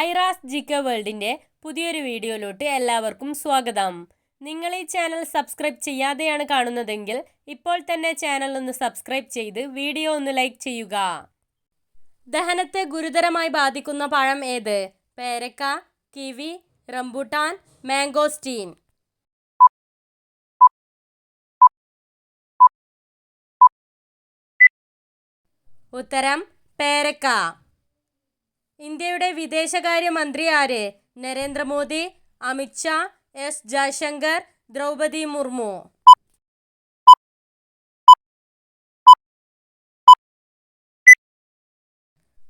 ഐറാസ് ജിക്ക വേൾഡിന്റെ പുതിയൊരു വീഡിയോയിലോട്ട് എല്ലാവർക്കും സ്വാഗതം. നിങ്ങൾ ഈ ചാനൽ സബ്സ്ക്രൈബ് ചെയ്യാതെയാണ് കാണുന്നതെങ്കിൽ ഇപ്പോൾ തന്നെ ചാനൽ ഒന്ന് സബ്സ്ക്രൈബ് ചെയ്ത് വീഡിയോ ഒന്ന് ലൈക്ക് ചെയ്യുക. ദഹനത്തെ ഗുരുതരമായി ബാധിക്കുന്ന പഴം ഏത്? പേരക്ക കിവി റംബുട്ടാൻ മാംഗോസ്റ്റീൻ. ഉത്തരം പേരക്ക. ഇന്ത്യയുടെ വിദേശകാര്യമന്ത്രി ആര്? നരേന്ദ്രമോദി അമിത്ഷാ എസ് ജയശങ്കർ ദ്രൗപദി മുർമു.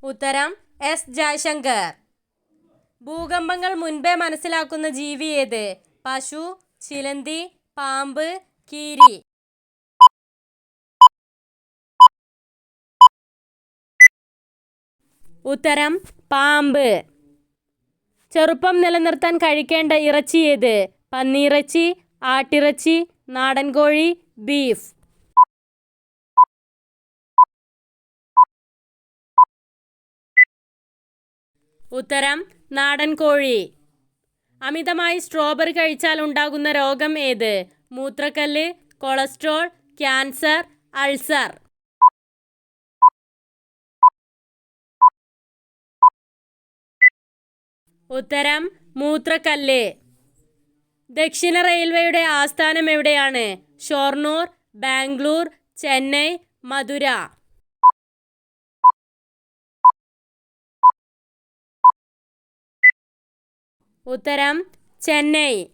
ഉത്തരം എസ് ജയശങ്കർ. ഭൂകമ്പങ്ങൾ മുൻപേ മനസ്സിലാക്കുന്ന ജീവി ഏത്? പശു ചിലന്തി പാമ്പ് കീരി. ഉത്തരം പാമ്പ്. ചെറുപ്പം നിലനിർത്താൻ കഴിക്കേണ്ട ഇറച്ചി ഏത്? പന്നിയിറച്ചി ആട്ടിറച്ചി നാടൻ കോഴി ബീഫ്. ഉത്തരം നാടൻ കോഴി അമിതമായി സ്ട്രോബെറി കഴിച്ചാൽ ഉണ്ടാകുന്ന രോഗം ഏത്? മൂത്രക്കല്ല് കൊളസ്ട്രോൾ ക്യാൻസർ അൾസർ. ഉത്തരം മൂത്രക്കല്ല്. ദക്ഷിണ റെയിൽവേയുടെ ആസ്ഥാനം എവിടെയാണ്? ഷൊർണൂർ ബാംഗ്ലൂർ ചെന്നൈ മധുര. ഉത്തരം ചെന്നൈ.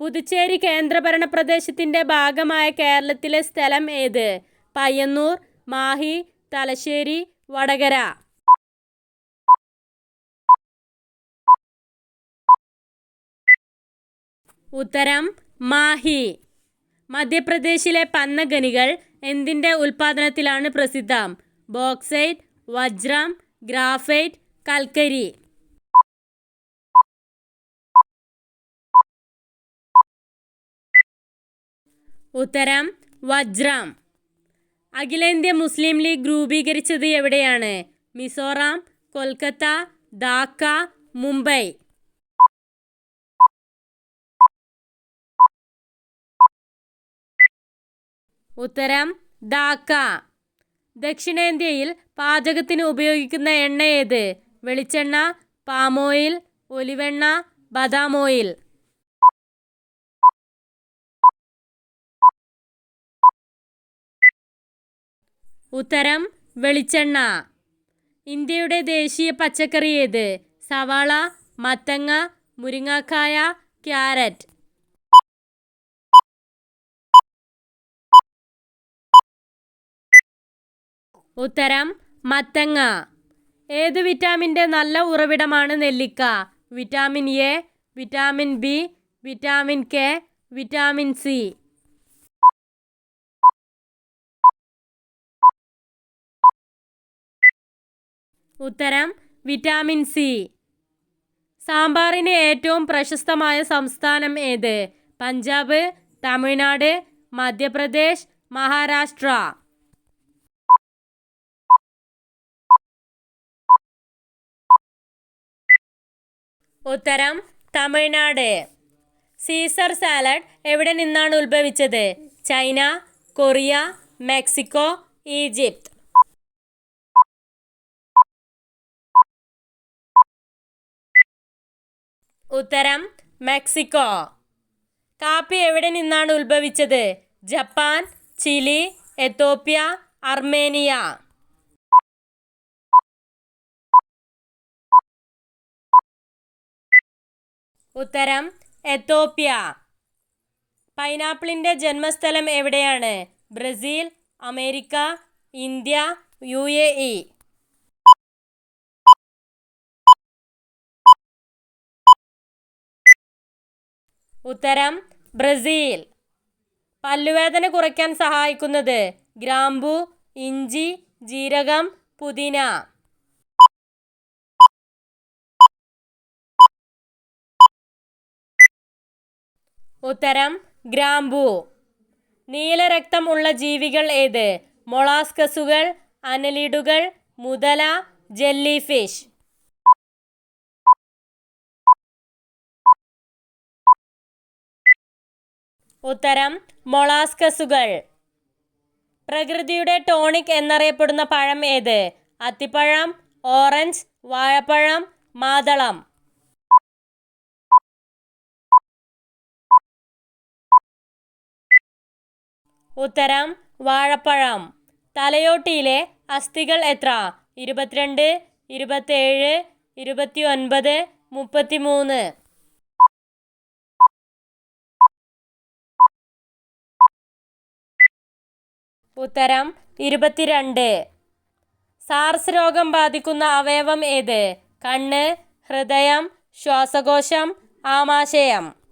പുതുച്ചേരി കേന്ദ്രഭരണ പ്രദേശത്തിന്റെ ഭാഗമായ കേരളത്തിലെ സ്ഥലം ഏത്? പയ്യന്നൂർ മാഹി തലശ്ശേരി വടകര. ഉത്തരം മാഹി. മധ്യപ്രദേശിലെ പന്നഗനികൾ എന്തിന്റെ ഉൽപ്പാദനത്തിലാണ് പ്രസിദ്ധം? ബോക്സൈറ്റ് വജ്രം ഗ്രാഫൈറ്റ് കൽക്കരി. ഉത്തരം വജ്രം. അഖിലേന്ത്യ മുസ്ലിം ലീഗ് രൂപീകരിച്ചത് എവിടെയാണ്? മിസോറാം കൊൽക്കത്ത ധാക്ക മുംബൈ. ഉത്തരം ധാക്ക. ദക്ഷിണേന്ത്യയിൽ പാചകത്തിന് ഉപയോഗിക്കുന്ന എണ്ണ ഏത്? വെളിച്ചെണ്ണ പാം ഓയിൽ ഒലിവെണ്ണ ബദാം ഓയിൽ. ഉത്തരം വെളിച്ചെണ്ണ. ഇന്ത്യയുടെ ദേശീയ പച്ചക്കറി ഏത്? സവാള മത്തങ്ങ മുരിങ്ങാക്കായ ക്യാരറ്റ്. ഉത്തരം മത്തങ്ങ. ഏത് വിറ്റാമിന്റെ നല്ല ഉറവിടമാണ് നെല്ലിക്ക? Vitamin A vitamin B vitamin K vitamin C. ഉത്തരം വിറ്റാമിൻ സി. സാമ്പാറിന് ഏറ്റവും പ്രശസ്തമായ സംസ്ഥാനം ഏത്? പഞ്ചാബ് തമിഴ്നാട് മധ്യപ്രദേശ് മഹാരാഷ്ട്ര. ഉത്തരം തമിഴ്നാട്. സീസർ സാലഡ് എവിടെ നിന്നാണ് ഉത്ഭവിച്ചത്? China Korea Mexico Egypt. ഉത്തരം മെക്സിക്കോ. കാപ്പി എവിടെ നിന്നാണ് ഉത്ഭവിച്ചത്? Japan Chile Ethiopia Armenia. ഉത്തരം എത്തോപ്യ. പൈനാപ്പിളിന്റെ ജന്മസ്ഥലം എവിടെയാണ്? Brazil America India U A E. ഉത്തരം ബ്രസീൽ. പല്ലുവേദന കുറയ്ക്കാൻ സഹായിക്കുന്നത് ഗ്രാമ്പു ഇഞ്ചി ജീരകം പുതിന. ഉത്തരം ഗ്രാമ്പൂ. നീല രക്തമുള്ള ജീവികൾ ഏത്? മൊളാസ്കസുകൾ അനലിഡുകൾ മുതല ജെല്ലി ഫിഷ് ഉത്തരം മൊളാസ്കസുകൾ. പ്രകൃതിയുടെ ടോണിക് എന്നറിയപ്പെടുന്ന പഴം ഏത്? അത്തിപ്പഴം ഓറഞ്ച് വാഴപ്പഴം മാതളം. ഉത്തരം വാഴപ്പഴം. തലയോട്ടിയിലെ അസ്ഥികൾ എത്ര? ഇരുപത്തിരണ്ട് ഇരുപത്തേഴ് ഇരുപത്തി ഒൻപത് മുപ്പത്തിമൂന്ന്. ഉത്തരം ഇരുപത്തിരണ്ട്. സാർസ് രോഗം ബാധിക്കുന്ന അവയവം ഏത്? കണ്ണ് ഹൃദയം ശ്വാസകോശം ആമാശയം.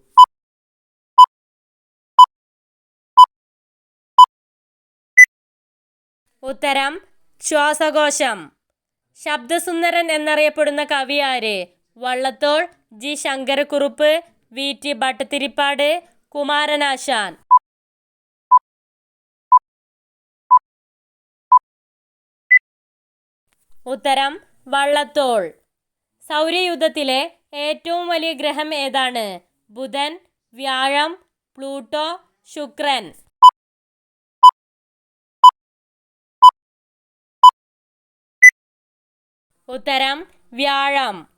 ഉത്തരം ശ്വാസകോശം. ശബ്ദസുന്ദരൻ എന്നറിയപ്പെടുന്ന കവി ആര്? Vallathol G. Sankara Kurup V. T. Bhattathiripad Kumaranasan. ഉത്തരം വള്ളത്തോൾ. സൗരയുദ്ധത്തിലെ ഏറ്റവും വലിയ ഗ്രഹം ഏതാണ്? ബുധൻ വ്യാഴം പ്ലൂട്ടോ ശുക്രൻ. ഉത്തരം വ്യാഴം.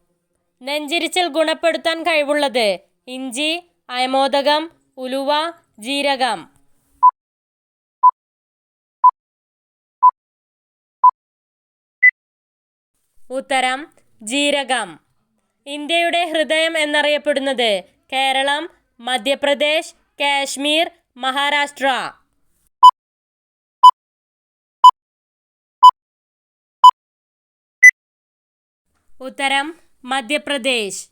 നെഞ്ചിരിച്ചിൽ ഗുണപ്പെടുത്താൻ കഴിവുള്ളത് ഇഞ്ചി അയമോദകം ഉലുവ ജീരകം. ഉത്തരം ജീരകം. ഇന്ത്യയുടെ ഹൃദയം എന്നറിയപ്പെടുന്നത് കേരളം മധ്യപ്രദേശ് കാശ്മീർ മഹാരാഷ്ട്ര. ഉത്തരം മധ്യപ്രദേശ്.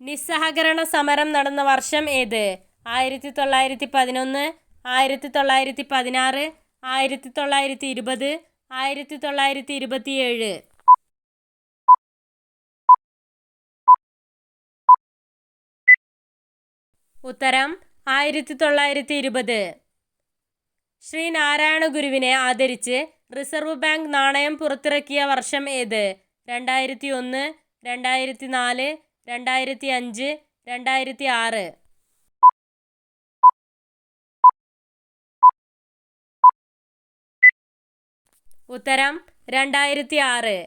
നിസ്സഹകരണ സമരം നടന്ന വർഷം ഏത്? ആയിരത്തി തൊള്ളായിരത്തി പതിനൊന്ന് ആയിരത്തി തൊള്ളായിരത്തി പതിനാറ് ആയിരത്തി തൊള്ളായിരത്തി ഇരുപത് ആയിരത്തി തൊള്ളായിരത്തി ഇരുപത്തിയേഴ് ഉത്തരം ആയിരത്തി തൊള്ളായിരത്തി ഇരുപത് ശ്രീനാരായണ ഗുരുവിനെ ആദരിച്ച് റിസർവ് ബാങ്ക് നാണയം പുറത്തിറക്കിയ വർഷം ഏത്? രണ്ടായിരത്തി ഒന്ന് രണ്ടായിരത്തി നാല് രണ്ടായിരത്തി അഞ്ച് രണ്ടായിരത്തി ആറ് ഉത്തരം രണ്ടായിരത്തി ആറ്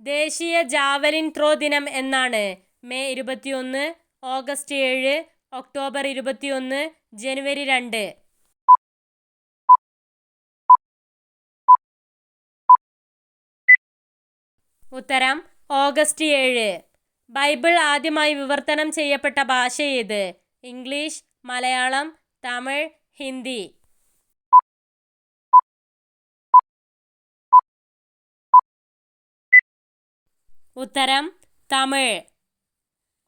ദേശീയ ജാവലിൻ ത്രോ ദിനം എന്നാണ് മെയ് ഇരുപത്തിയൊന്ന് ഓഗസ്റ്റ് ഏഴ് ഒക്ടോബർ ഇരുപത്തിയൊന്ന് ജനുവരി രണ്ട്. ഉത്തരം ഓഗസ്റ്റ് ഏഴ്. ബൈബിൾ ആദ്യമായി വിവർത്തനം ചെയ്യപ്പെട്ട ഭാഷ ഏത്? ഇംഗ്ലീഷ് മലയാളം തമിഴ് ഹിന്ദി. ഉത്തരം തമിഴ്.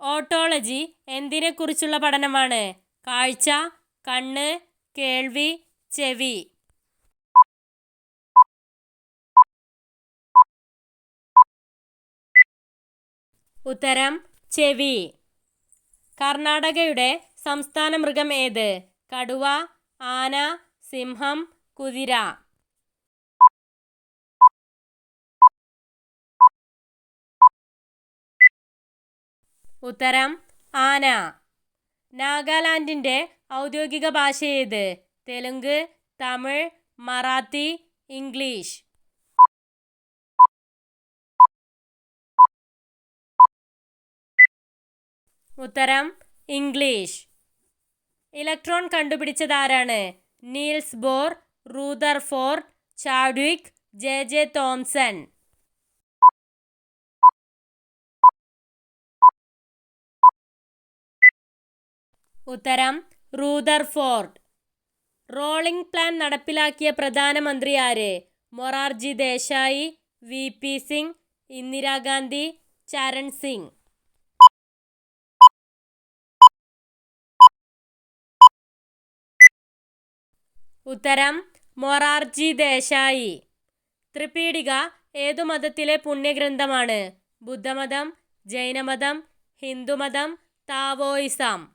ഓട്ടോളജി എന്തിനെക്കുറിച്ചുള്ള പഠനമാണ്? കാഴ്ച കണ്ണ് കേൾവി ചെവി. ഉത്തരം ചെവി. കർണാടകയുടെ സംസ്ഥാന മൃഗം ഏത്? കടുവ ആന സിംഹം കുതിര. ഉത്തരം ആന. നാഗാലാൻഡിന്റെ ഔദ്യോഗിക ഭാഷ ഏത്? തെലുങ്ക് തമിഴ് മറാത്തി ഇംഗ്ലീഷ്. ഉത്തരം English. Electron കണ്ടുപിടിച്ചതാരാണ്? Niels Bohr Rutherford Chadwick J J Thomson. ഉത്തരം റൂദർഫോർഡ് റോളിംഗ് പ്ലാൻ നടപ്പിലാക്കിയ പ്രധാനമന്ത്രി ആര്? Morarji Desai V P Singh Indira Gandhi Charan Singh. ഉത്തരം മൊറാർജി ദേശായി. ത്രിപീഡിക ഏതു മതത്തിലെ പുണ്യഗ്രന്ഥമാണ്? ബുദ്ധമതം ജൈനമതം ഹിന്ദുമതം താവോയിസം.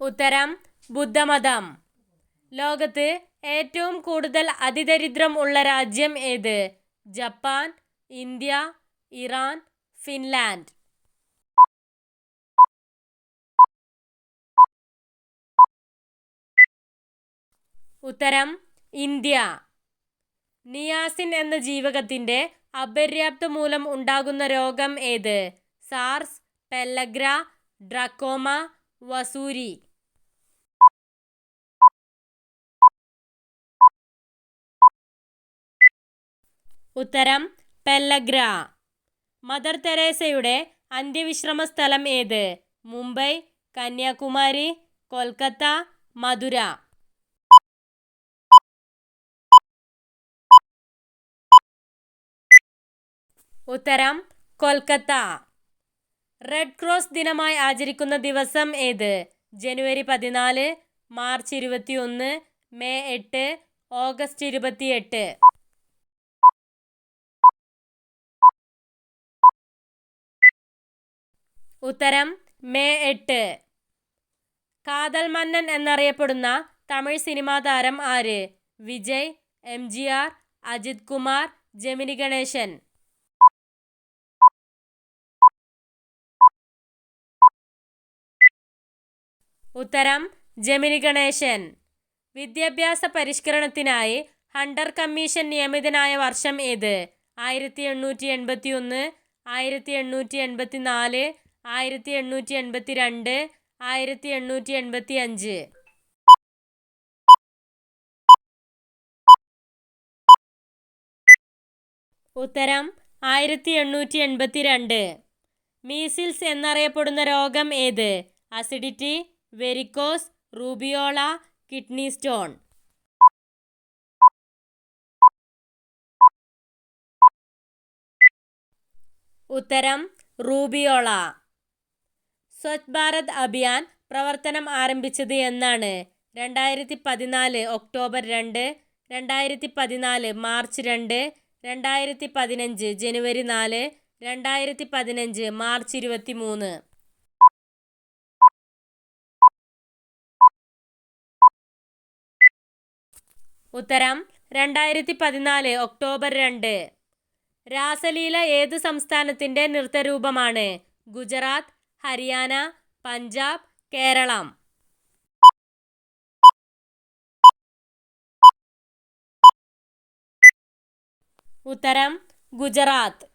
ഉത്തരം ബുദ്ധമതം. ലോകത്ത് ഏറ്റവും കൂടുതൽ അതിദരിദ്രം ഉള്ള രാജ്യം ഏത്? Japan India Iran Finland. ഉത്തരം ഇന്ത്യ. നിയാസിൻ എന്ന ജീവകത്തിന്റെ അപര്യാപ്ത മൂലം ഉണ്ടാകുന്ന രോഗം ഏത്? സാർസ് പെല്ലഗ്ര ഡ്രക്കോമ വസൂരി. ഉത്തരം പെല്ലഗ്ര. മദർ തെരേസയുടെ അന്ത്യവിശ്രമ സ്ഥലം ഏത്? മുംബൈ കന്യാകുമാരി കൊൽക്കത്ത മധുര. ഉത്തരം കൊൽക്കത്ത. റെഡ് ക്രോസ് ദിനമായി ആചരിക്കുന്ന ദിവസം ഏത്? ജനുവരി പതിനാല് മാർച്ച് ഇരുപത്തിയൊന്ന് മെയ് എട്ട് ഓഗസ്റ്റ് ഇരുപത്തിയെട്ട്. ഉത്തരം മെയ് എട്ട്. കാതൽ മന്നൻ എന്നറിയപ്പെടുന്ന തമിഴ് സിനിമാ താരം ആര്? Vijay M G R Ajith Kumar Gemini Ganesan. ഉത്തരം ജമിനി ഗണേശൻ. വിദ്യാഭ്യാസ പരിഷ്കരണത്തിനായി ഹണ്ടർ കമ്മീഷൻ നിയമിതനായ വർഷം ഏത്? ആയിരത്തി എണ്ണൂറ്റി എൺപത്തി ഒന്ന് ആയിരത്തി എണ്ണൂറ്റി എൺപത്തി നാല് ആയിരത്തി എണ്ണൂറ്റി എൺപത്തി രണ്ട് ആയിരത്തി എണ്ണൂറ്റി എൺപത്തി അഞ്ച് ഉത്തരം ആയിരത്തി എണ്ണൂറ്റി എൺപത്തി രണ്ട് മീസിൽസ് എന്നറിയപ്പെടുന്ന രോഗം ഏത്? Acidity varicose rubeola kidney stone. ഉത്തരം റൂബിയോള. സ്വച്ഛ് ഭാരത് അഭിയാൻ പ്രവർത്തനം ആരംഭിച്ചത് എന്നാണ്. രണ്ടായിരത്തി പതിനാല് ഒക്ടോബർ രണ്ട് രണ്ടായിരത്തി പതിനാല് മാർച്ച് രണ്ട് രണ്ടായിരത്തി പതിനഞ്ച് ജനുവരി നാല് രണ്ടായിരത്തി പതിനഞ്ച് മാർച്ച് ഇരുപത്തി മൂന്ന് ഉത്തരം രണ്ടായിരത്തി പതിനാല് ഒക്ടോബർ രണ്ട്. രാസലീല ഏത് സംസ്ഥാനത്തിന്റെ നൃത്തരൂപമാണ്? ഗുജറാത്ത് ഹരിയാന പഞ്ചാബ് കേരളം. ഉത്തരം ഗുജറാത്ത്.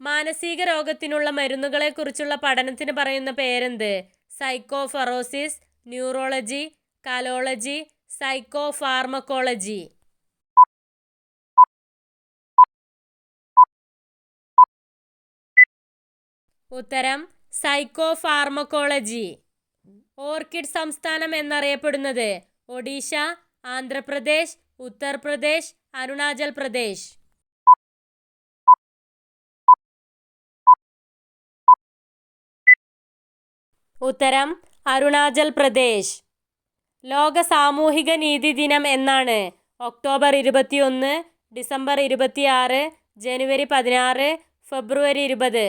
മാനസിക രോഗത്തിനുള്ള മരുന്നുകളെക്കുറിച്ചുള്ള പഠനത്തിന് പറയുന്ന പേരെന്ത്? സൈക്കോഫറോസിസ് ന്യൂറോളജി കലോളജി സൈക്കോഫാർമക്കോളജി. ഉത്തരം സൈക്കോഫാർമക്കോളജി. ഓർക്കിഡ് സംസ്ഥാനം എന്നറിയപ്പെടുന്നത് ഒഡീഷ ആന്ധ്രാപ്രദേശ് ഉത്തർപ്രദേശ് അരുണാചൽ പ്രദേശ്. ഉത്തരം അരുണാചൽ പ്രദേശ്. ലോക സാമൂഹിക നീതി ദിനം എന്നാണ്. ഒക്ടോബർ ഇരുപത്തിയൊന്ന് ഡിസംബർ ഇരുപത്തിയാറ് ജനുവരി പതിനാറ് ഫെബ്രുവരി ഇരുപത്.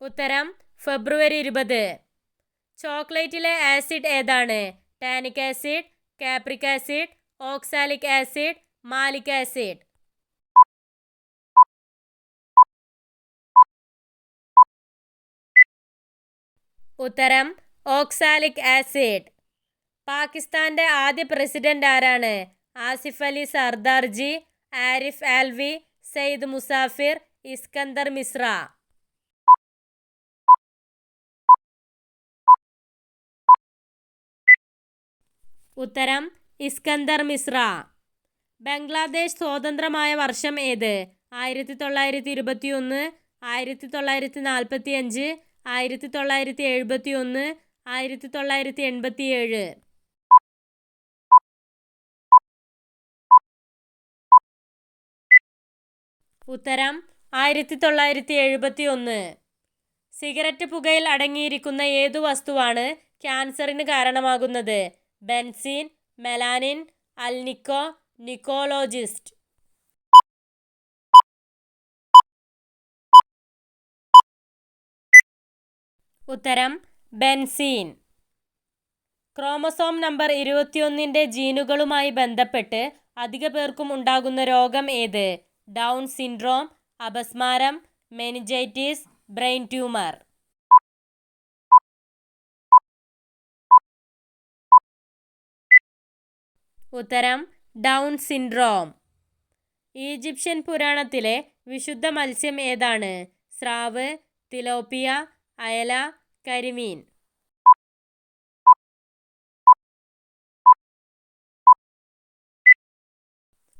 ഉത്തരം ഫെബ്രുവരി ഇരുപത്. ചോക്ലേറ്റിലെ ആസിഡ് ഏതാണ്? Tannic acid capric acid oxalic acid malic acid. ഉത്തരം ഓക്സാലിക് ആസിഡ്. പാകിസ്ഥാന്റെ ആദ്യ പ്രസിഡന്റ് ആരാണ്? ആസിഫ് അലി സർദാർജി ആരിഫ് ആൽവി സെയ്ദ് മുസാഫിർ ഇസ്കന്ദർ മിശ്ര. ഉത്തരം ഇസ്കന്ദർ മിശ്ര. ബംഗ്ലാദേശ് സ്വതന്ത്രമായ വർഷം ഏത്? ആയിരത്തി തൊള്ളായിരത്തി ഇരുപത്തിയൊന്ന് ആയിരത്തി തൊള്ളായിരത്തി നാൽപ്പത്തി അഞ്ച് ആയിരത്തി തൊള്ളായിരത്തി എഴുപത്തി ഒന്ന് ആയിരത്തി തൊള്ളായിരത്തി എൺപത്തി ഏഴ് ഉത്തരം ആയിരത്തി തൊള്ളായിരത്തി എഴുപത്തി ഒന്ന് സിഗരറ്റ് പുകയിൽ അടങ്ങിയിരിക്കുന്ന ഏതു വസ്തുവാണ് ക്യാൻസറിന് കാരണമാകുന്നത്? ബെൻസീൻ മെലാനിൻ അൽനിക്കോ നിക്കോളോജിസ്റ്റ്. ഉത്തരം ബെൻസീൻ. ക്രോമസോം നമ്പർ ഇരുപത്തിയൊന്നിന്റെ ജീനുകളുമായി ബന്ധപ്പെട്ട് അധിക പേർക്കും ഉണ്ടാകുന്ന രോഗം ഏത്? ഡൗൺ സിൻഡ്രോം അപസ്മാരം മെനിജൈറ്റിസ് ബ്രെയിൻ ട്യൂമർ. ഉത്തരം ഡൗൺ സിൻഡ്രോം. ഈജിപ്ഷ്യൻ പുരാണത്തിലെ വിശുദ്ധ മത്സ്യം ഏതാണ്? സ്രാവ് തിലോപ്പിയ അയല കരിമീൻ.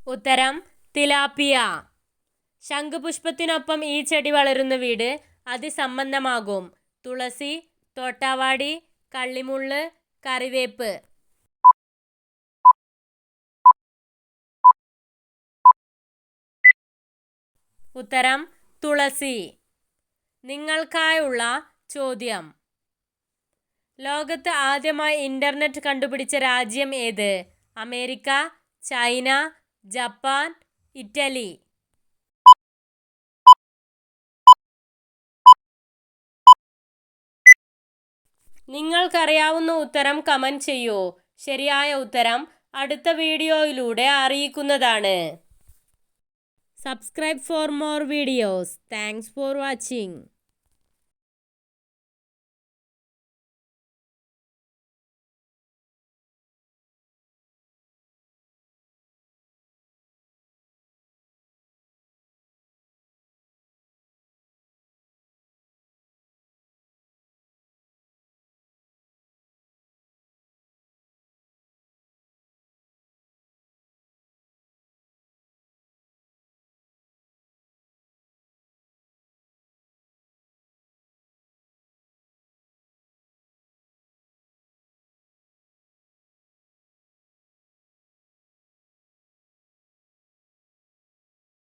ഉത്തരം തിലാപ്പിയ. ശംഖുപുഷ്പത്തിനൊപ്പം ഈ ചെടി വളരുന്ന വീട് അതിസമ്പന്നമാകും തുളസി തോട്ടാവാടി കള്ളിമുള്ള് കറിവേപ്പ്. ഉത്തരം തുളസി. നിങ്ങൾക്കായുള്ള ചോദ്യം. ലോകത്ത് ആദ്യമായി ഇന്റർനെറ്റ് കണ്ടുപിടിച്ച രാജ്യം ഏത്? America China Japan Italy. നിങ്ങൾക്കറിയാവുന്ന ഉത്തരം കമന്റ് ചെയ്യൂ. ശരിയായ ഉത്തരം അടുത്ത വീഡിയോയിലൂടെ അറിയിക്കുന്നതാണ്. Subscribe for more videos. Thanks for watching.